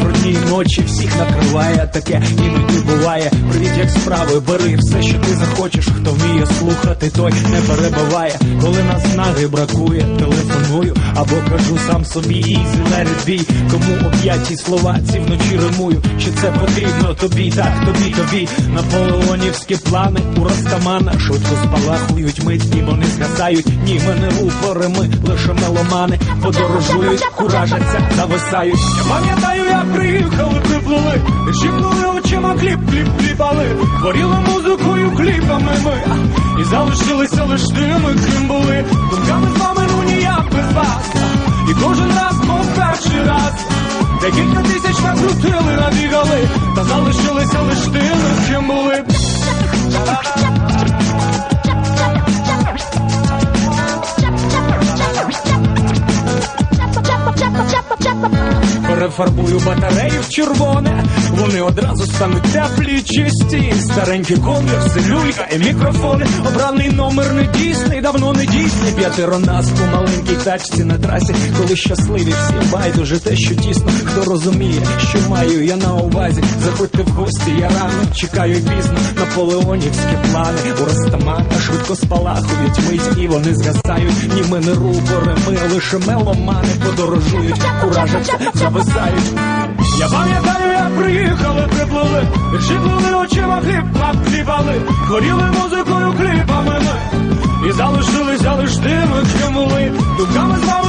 про ночі, всіх накриває таке, іноді буває. Привіт, як справи, бери все, що ти захочеш. Хто вміє слухати, той не перебиває. Коли наснаги бракує, телефоную або кажу сам собі ізі let бій. Кому оп'яті слова ці вночі римую. Чи це потрібно тобі? Так, тобі, тобі. Наполеонівські плани у Растамана швидко спалахують мить, і вони згасають. Ні, ми не рупори, ми лише меломани. Подорожують, куражаться, зависають. Пам'ятаю, як приїхали, приплили, Щіпнули очима кліп, кліп, кліпали. Горіли музикою, кліпами ми. І залишилися лиш тими, ким були. Думками з вами, ну ніяк без вас. І кожен раз, мов перший раз. Декілька тисяч накрутили, набігали, та залишилися лиш тими, ким були. Перефарбую батарею в червоне, вони одразу стануть теплі, чисті. Старенькі конверси, люлька і мікрофони. Обраний номер не дійсний, давно не дійсний. П'ятеро нас по маленькій тачці на трасі, коли щасливі всі байдуже те, що тісно. Хто розуміє, що маю я на увазі. Заходьте в гості, я рано чекаю пізно. Наполеонівські плани у Растамана швидко спалахують мить, і вони згасають. Ні, ми не рупори, ми лише меломани подорожують, куражаться, зависають. Я пам'ятаю, як приїхали, приплили, Шиплили очима хліба хлібали, горіли музикою кліпами ми. І залишилися лиш тими, ким були. Думками з вами,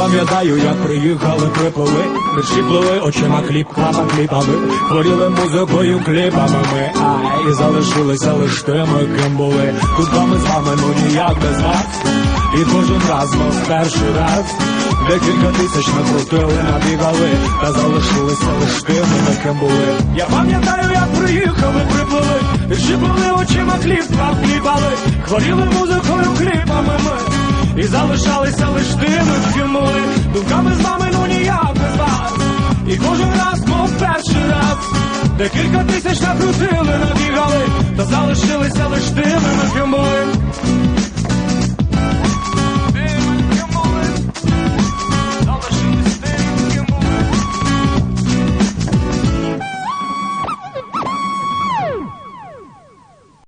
пам'ятаю, як приїхали, приплили, Прищіплили очима хліб, клапа кліпами, Хворіли музикою кліпами ми, а і залишилися лиш тими, ким були. Кутками з вами, ну ніяк без вас. І кожен раз, мов перший раз, декілька тисяч накрутили, набігали, та залишилися лиш тими, ким були. Я пам'ятаю, як приїхали, приплили, Прищіплили очима клап кліпали, Хворіли музикою кліпами ми. І залишалися лиш тими, мов перший раз. Декілька тисяч накрутили, набігали Та залишилися лиш тими, були